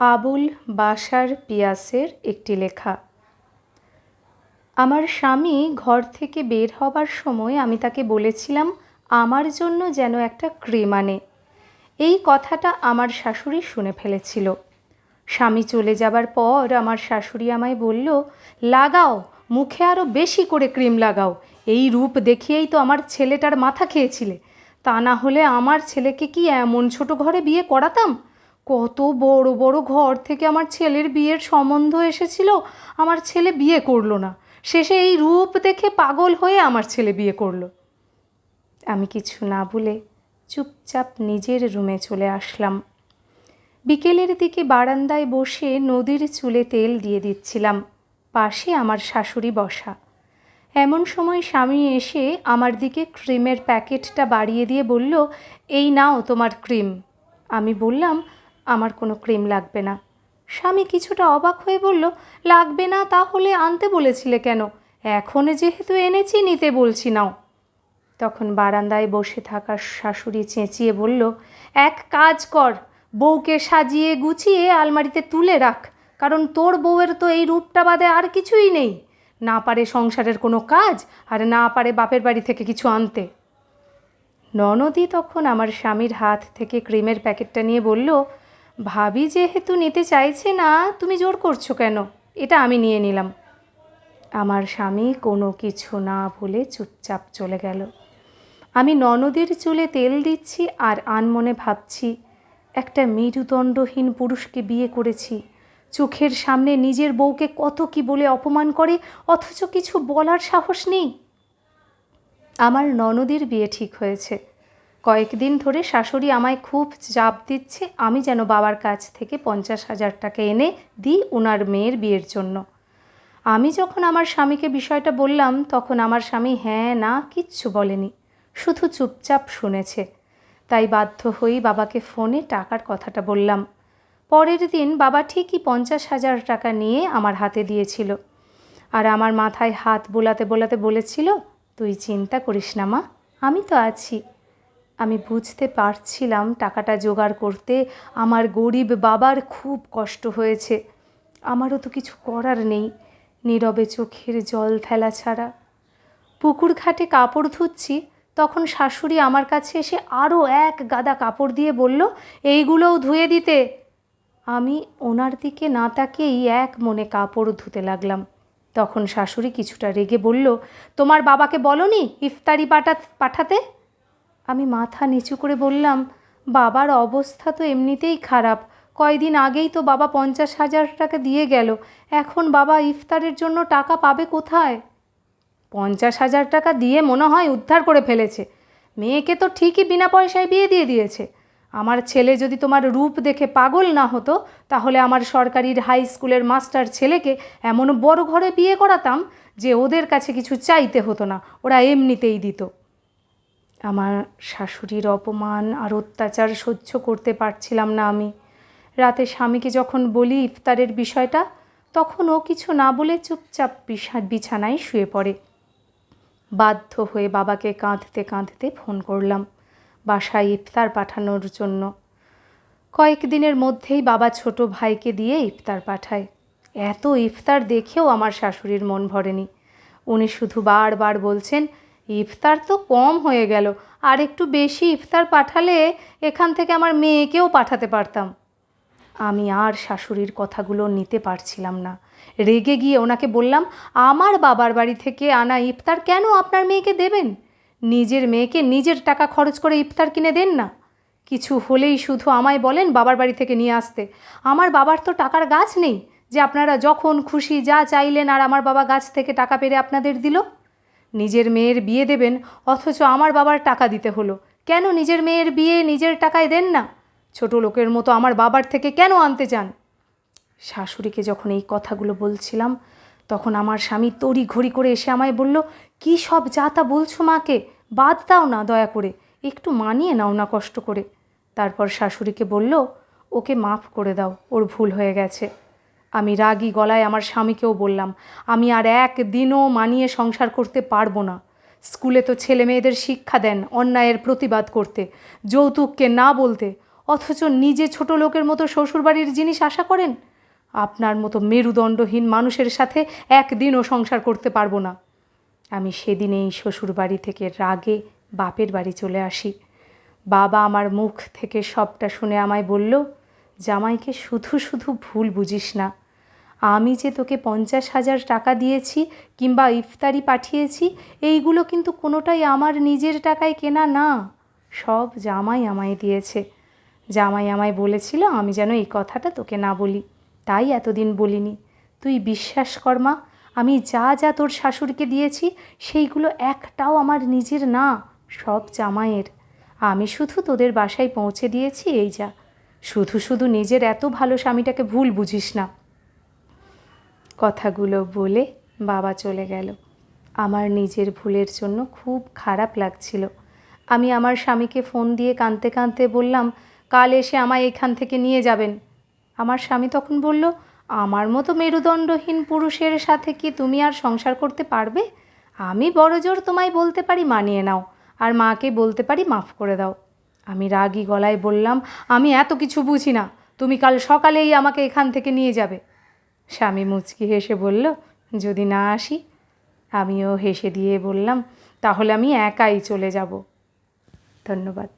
আবুল বাশার পিয়াসের একটি লেখা। আমার স্বামী ঘর থেকে বের হবার সময় আমি তাকে বলেছিলাম, আমার জন্য যেন একটা ক্রিম আনে। এই কথাটা আমার শাশুড়ি শুনে ফেলেছিল। স্বামী চলে যাবার পর আমার শাশুড়ি আমায় বলল, লাগাও, মুখে আরও বেশি করে ক্রিম লাগাও। এই রূপ দেখিয়েই তো আমার ছেলেটার মাথা খেয়েছিলে। তা না হলে আমার ছেলেকে কি এমন ছোট ঘরে বিয়ে করাতাম? কত বড় বড় ঘর থেকে আমার ছেলের বিয়ের সম্বন্ধ এসেছিল, আমার ছেলে বিয়ে করল না। শেষে এই রূপ দেখে পাগল হয়ে আমার ছেলে বিয়ে করল। আমি কিছু না বলে চুপচাপ নিজের রুমে চলে আসলাম। বিকেলের দিকে বারান্দায় বসে নদীর চুলে তেল দিয়ে দিচ্ছিলাম, পাশে আমার শাশুড়ি বসা। এমন সময় স্বামী এসে আমার দিকে ক্রিমের প্যাকেটটা বাড়িয়ে দিয়ে বলল, এই নাও তোমার ক্রিম। আমি বললাম আমার কোনো ক্রিম লাগবে না। স্বামী কিছুটা অবাক হয়ে বলল, লাগবে না তাহলে আনতে বলেছিলে কেন? এখন যেহেতু এনেছি, নিতে বলছি নাও। তখন বারান্দায় বসে থাকা শাশুড়ি চেঁচিয়ে বলল, এক কাজ কর, বউকে সাজিয়ে গুছিয়ে আলমারিতে তুলে রাখ, কারণ তোর বউয়ের তো এই রূপটা বাদে আর কিছুই নেই। না পারে সংসারের কোনো কাজ, আর না পারে বাপের বাড়ি থেকে কিছু আনতে। ননদি তখন আমার স্বামীর হাত থেকে ক্রিমের প্যাকেটটা নিয়ে বলল ভাবি যেহেতু নিতে চাইছে না, তুমি জোর করছ কেন? এটা আমি নিয়ে নিলাম। আমার স্বামী কোনো কিছু না বলে চুপচাপ চলে গেল। আমি ননদের চুলে তেল দিচ্ছি আর আনমনে ভাবছি, একটা মেরুদণ্ডহীন পুরুষকে বিয়ে করেছি। চোখের সামনে নিজের বউকে কত কি বলে অপমান করে, অথচ কিছু বলার সাহস নেই। আমার ননদের বিয়ে ঠিক হয়েছে। কয়েকদিন ধরে শাশুড়ি আমায় খুব চাপ দিচ্ছে, আমি যেন বাবার কাছ থেকে পঞ্চাশ হাজার টাকা এনে দিই ওনার মেয়ের বিয়ের জন্য। আমি যখন আমার স্বামীকে বিষয়টা বললাম, তখন আমার স্বামী হ্যাঁ না, কিচ্ছু বলেনি, শুধু চুপচাপ শুনেছে। তাই বাধ্য হয়েই বাবাকে ফোনে টাকার কথাটা বললাম। পরের দিন বাবা ঠিকই পঞ্চাশ হাজার টাকা নিয়ে আমার হাতে দিয়েছিল। আর আমার মাথায় হাত বোলাতে বোলাতে বলেছিল, তুই চিন্তা করিস না মা, আমি তো আছি। আমি বুঝতে পারছিলাম টাকাটা জোগাড় করতে আমার গরিব বাবার খুব কষ্ট হয়েছে। আমারও তো কিছু করার নেই, নীরবে চোখের জল ফেলা ছাড়া। পুকুর ঘাটে কাপড় ধুচ্ছি, তখন শাশুড়ি আমার কাছে এসে আরও এক গাদা কাপড় দিয়ে বলল, এইগুলোও ধুয়ে দিতে। আমি ওনার দিকে না তাকিয়েই এক মনে কাপড় ধুতে লাগলাম। তখন শাশুড়ি কিছুটা রেগে বলল, তোমার বাবাকে বলনি ইফতারি পাঠা পাঠাতে? আমি মাথা নিচু করে বললাম, বাবার অবস্থা তো এমনিতেই খারাপ। কয়দিন আগেই তো বাবা পঞ্চাশ হাজার টাকা দিয়ে গেল। এখন বাবা ইফতারের জন্য টাকা পাবে কোথায়? পঞ্চাশ হাজার টাকা দিয়ে মনে হয় উদ্ধার করে ফেলেছে। মেয়েকে তো ঠিকই বিনা পয়সায় বিয়ে দিয়ে দিয়েছে। আমার ছেলে যদি তোমার রূপ দেখে পাগল না হতো, তাহলে আমার সরকারির হাই স্কুলের মাস্টার ছেলেকে এমন বড় ঘরে বিয়ে করাতাম যে ওদের কাছে কিছু চাইতে হতো না। ওরা এমনিতেই দিত। আমার শাশুড়ির অপমান আর অত্যাচার সহ্য করতে পারছিলাম না আমি। রাতে স্বামীকে যখন বলি ইফতারের বিষয়টা, তখন ও কিছু না বলে চুপচাপ বিছানায় শুয়ে পড়ে। বাধ্য হয়ে বাবাকে কাঁদতে কাঁদতে ফোন করলাম বাসায় ইফতার পাঠানোর জন্য। কয়েকদিনের মধ্যেই বাবা ছোট ভাইকে দিয়ে ইফতার পাঠায়। এত ইফতার দেখেও আমার শাশুড়ির মন ভরেনি। উনি শুধু বারবার বলছেন ইফতার তো কম হয়ে গেল। আর একটু বেশি ইফতার পাঠালে এখান থেকে আমার মেয়েকেও পাঠাতে পারতাম। আমি আর শাশুড়ির কথাগুলো নিতে পারছিলাম না। রেগে গিয়ে ওনাকে বললাম, আমার বাবার বাড়ি থেকে আনা ইফতার কেন আপনার মেয়েকে দেবেন? নিজের মেয়েকে নিজের টাকা খরচ করে ইফতার কিনে দেন না। কিছু হলেই শুধু আমায় বলেন বাবার বাড়ি থেকে নিয়ে আসতে। আমার বাবার তো টাকার গাছ নেই। যে আপনারা যখন খুশি যা চাইলেন আর আমার বাবা গাছ থেকে টাকা পেরে আপনাদের দিল। নিজের মেয়ের বিয়ে দেবেন, অথচ আমার বাবার টাকা দিতে হলো। কেন নিজের মেয়ের বিয়ে নিজের টাকায় দেন না? ছোট লোকের মতো আমার বাবার থেকে কেন আনতে চান শাশুড়িকে যখন এই কথাগুলো বলছিলাম, তখন আমার স্বামী তড়ি ঘড়ি করে এসে আমায় বলল, কী সব যা তা বলছো মাকে, বাদ দাও না দয়া করে, একটু মানিয়ে নাও না কষ্ট করে। তারপর শাশুড়িকে বলল, ওকে মাফ করে দাও, ওর ভুল হয়ে গেছে। আমি রাগি গলায় আমার স্বামীকেও বললাম, আমি আর এক দিনও মানিয়ে সংসার করতে পারব না। স্কুলে তো ছেলে মেয়েদের শিক্ষা দেন, অন্যায়ের প্রতিবাদ করতে, যৌতুককে না বলতে, অথচ নিজে ছোট লোকের মতো শ্বশুরবাড়ির জিনিস আশা করেন? আপনার মতো মেরুদণ্ডহীন মানুষের সাথে একদিনও সংসার করতে পারব না। আমি সেদিনেই শ্বশুরবাড়ি থেকে রাগে বাপের বাড়ি চলে আসি। বাবা আমার মুখ থেকে সবটা শুনে আমায় বলল জামাইকে শুধু শুধু ভুল বুঝিস না। আমি যে তোকে পঞ্চাশ হাজার টাকা দিয়েছি কিংবা ইফতারি পাঠিয়েছি, এইগুলো কিন্তু কোনোটাই আমার নিজের টাকায় কেনা না। সব জামাই আমায় দিয়েছে। জামাই আমায় বলেছিল, আমি যেন এই কথাটা তোকে না বলি। তাই এতদিন বলিনি। তুই বিশ্বাস কর মা, আমি যা যা তোর শাশুড়িকে দিয়েছি, সেইগুলো একটাও আমার নিজের না, সব জামাইয়ের। আমি শুধু তোদের বাসায় পৌঁছে দিয়েছি, এই যা। শুধু শুধু নিজের এত ভালো স্বামীটাকে ভুল বুঝিস না। কথাগুলো বলে বাবা চলে গেল। আমার নিজের ভুলের জন্য খুব খারাপ লাগছিল। আমি আমার স্বামীকে ফোন দিয়ে কাঁদতে কাঁদতে বললাম, কাল এসে আমায় এখান থেকে নিয়ে যাবেন। আমার স্বামী তখন বলল, আমার মতো মেরুদণ্ডহীন পুরুষের সাথে কি তুমি আর সংসার করতে পারবে? আমি বড় জোর তোমায় বলতে পারি মানিয়ে নাও, আর মাকে বলতে পারি মাফ করে দাও। আমি রাগি গলায় বললাম, আমি এত কিছু বুঝি না। তুমি কাল সকালেই আমাকে এখান থেকে নিয়ে যাবে। স্বামী মুচকি হেসে বলল, যদি না আসি? আমিও হেসে দিয়ে বললাম, তাহলে আমি একাই চলে যাব। ধন্যবাদ।